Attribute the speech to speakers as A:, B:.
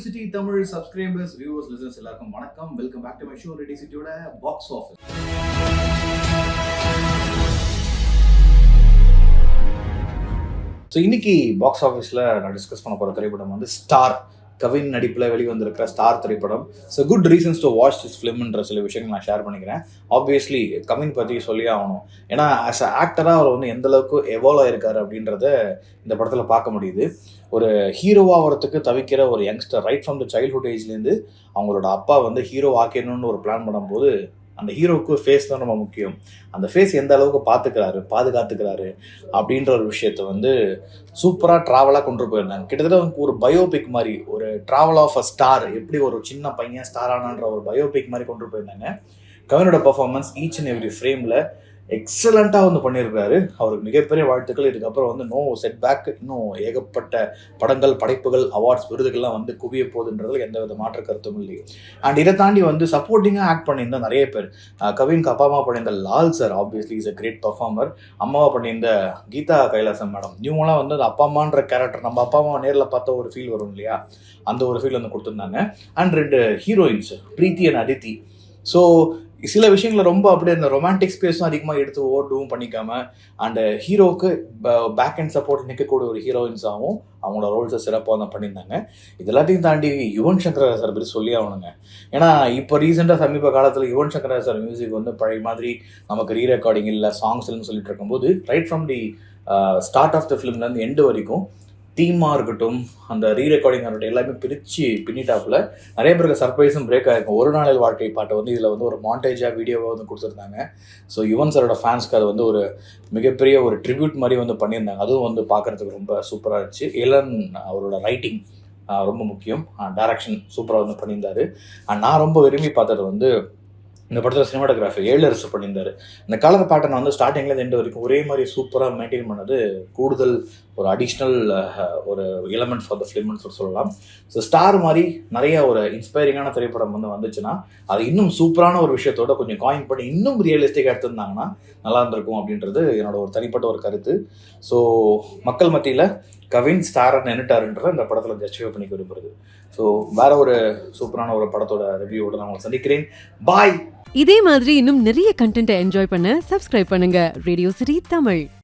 A: City Tamil subscribers viewers listeners எல்லாருக்கும் வணக்கம். Welcome back to my show radio சிட்டியோட box office so இன்னைக்கு box ஆஃபீஸில் நான் டிஸ்கஸ் பண்ண போகிற திரைப்படம் வந்து ஸ்டார் கவின் நடிப்பில் வெளிவந்திருக்கிற ஸ்டார் திரைப்படம். So good reasons to watch this ஃபிலிம்ன்ற சில விஷயங்கள் நான் ஷேர் பண்ணிக்கிறேன். ஆப்வியஸ்லி கவின் பற்றி சொல்லி ஆகணும். ஏன்னா ஆஸ் அ ஆக்டராக அவர் வந்து எந்த அளவுக்கு எவால்வ் ஆயிருக்காரு அப்படின்றத இந்த படத்தில் பார்க்க முடியுது. ஒரு ஹீரோவாக வரத்துக்கு தவிக்கிற ஒரு youngster right from the childhood ஏஜ்லேருந்து அவங்களோட அப்பா வந்து ஹீரோ ஆக்கணும்னு ஒரு பிளான் பண்ணும்போது அந்த ஹீரோவுக்கு ஃபேஸ் தான் ரொம்ப முக்கியம். அந்த ஃபேஸ் எந்த அளவுக்கு பார்த்துக்கிறாரு பாதுகாத்துக்கிறாரு அப்படின்ற ஒரு விஷயத்த வந்து சூப்பராக ட்ராவலாக கொண்டு போயிருந்தாங்க. கிட்டத்தட்ட ஒரு பயோபிக் மாதிரி ஒரு ட்ராவல் ஆஃப் அ ஸ்டார் எப்படி ஒரு சின்ன பையன் ஸ்டார் ஆனான்ற ஒரு பயோபிக் மாதிரி கொண்டு போயிருந்தாங்க. கவினோட பர்ஃபார்மன்ஸ் ஈச் அண்ட் எவ்ரி ஃப்ரேமில் எக்ஸலண்ட்டாக வந்து பண்ணியிருக்காரு. அவருக்கு மிகப்பெரிய வாழ்த்துக்கள். இதுக்கப்புறம் வந்து நோ செட் பேக் இன்னும் ஏகப்பட்ட படங்கள் படைப்புகள் அவார்ட்ஸ் விருதுகள்லாம் வந்து குவிய போகுதுன்றதுல எந்த வித மாற்று கருத்தும் இல்லை அண்ட் இதை தாண்டி வந்து சப்போர்ட்டிங்காக ஆக்ட் பண்ணியிருந்த நிறைய பேர். அஹ் கவின்க்கு அப்பா அம்மா பண்ணியிருந்த Lal sir obviously is a great performer அம்மாவை பண்ணியிருந்த கீதா கைலாசம் மேடம். இவங்களாம் வந்து அந்த அப்பா அம்மான்ற கேரக்டர் நம்ம அப்பா அம்மா நேரில் பார்த்த ஒரு ஃபீல் வரும் இல்லையா? அந்த ஒரு ஃபீல் வந்து கொடுத்துருந்தாங்க. அண்ட் ரெண்டு heroines Preethi and Adithi. So சில விஷயங்களை ரொம்ப அப்படியே அந்த ரொமான்டிக் ஸ்பேஸும் அதிகமாக எடுத்து ஓட்டவும் பண்ணிக்காம அண்ட் ஹீரோவுக்கு பேக் அண்ட் சப்போர்ட் நிற்கக்கூடிய ஒரு ஹீரோயின்ஸாகவும் அவங்களோட ரோல்ஸை சிறப்பாக தான் பண்ணியிருந்தாங்க. இது எல்லாத்தையும் தாண்டி யுவன் சங்கர் சார் பற்றி சொல்லி ஆகணுங்க. ஏன்னா இப்போ ரீசெண்டாக சமீப காலத்தில் யுவன் சங்கர் சார் மியூசிக் வந்து பழைய மாதிரி நமக்கு ரீ ரெக்கார்டிங் இல்லை சாங்ஸ் இல்லைன்னு சொல்லிட்டு இருக்கும்போது right from the start of the ஃபிலிம்லேருந்து end வரைக்கும் தீமாக இருக்கட்டும் அந்த ரீ ரெக்கார்டிங் இருக்கட்டும் எல்லாமே பிரித்து பின்னிட்டாப்புல நிறைய பேருக்கு சர்ப்ரைஸும் பிரேக் ஆகிருக்கும் ஒரு நாளில் வாழ்க்கை பாட்டை வந்து இதில் வந்து ஒரு மாண்டேஜாக வீடியோவாக வந்து கொடுத்துருந்தாங்க. ஸோ யுவன் சாரோட ஃபேன்ஸ்க்கு அது வந்து ஒரு மிகப்பெரிய ஒரு ட்ரிபியூட் மாதிரி வந்து பண்ணியிருந்தாங்க. அதுவும் வந்து பார்க்குறதுக்கு ரொம்ப சூப்பராக இருந்துச்சு. இளன் அவரோட ரைட்டிங் ரொம்ப முக்கியம். டேரக்ஷன் சூப்பராக வந்து பண்ணியிருந்தாரு. நான் ரொம்ப விரும்பி பார்த்தது வந்து இந்த படத்தில் சினிமாட்டோகிராஃபி ஏழரசு பண்ணியிருந்தாரு. இந்த கலர் பேட்டர்ன் வந்து ஸ்டார்டிங்லேருந்து எண்டு வரைக்கும் ஒரே மாதிரி சூப்பராக மெயின்டைன் பண்ணது கூடுதல் ஒரு அடிஷ்னல் ஒரு எலமெண்ட் ஃபார் த ஃபிலிம்னு சொல்லி சொல்லலாம். ஸோ ஸ்டார் மாதிரி நிறைய ஒரு இன்ஸ்பைரிங்கான திரைப்படம் வந்து வந்துச்சுன்னா அது இன்னும் சூப்பரான ஒரு விஷயத்தோட கொஞ்சம் காயின் பண்ணி இன்னும் ரியலிஸ்டிக்காக எடுத்திருந்தாங்கன்னா நல்லா இருந்திருக்கும் அப்படின்றது என்னோட ஒரு தனிப்பட்ட ஒரு கருத்து. ஸோ மக்கள் மத்தியில் கவின் ஸ்டார் நின்றுட்டாருன்ற இந்த படத்தில் ஜஸ்டிஃபை பண்ணிக்க விரும்புறது. ஸோ வேற ஒரு சூப்பரான ஒரு படத்தோட ரிவ்யூவோட நான் உங்களை சந்திக்கிறேன். பாய்
B: இதே மாதிரி இன்னும் நிறைய கண்டென்ட்டை என்ஜாய் பண்ண சப்ஸ்கிரைப் பண்ணுங்க. ரேடியோ சிரி தமிழ்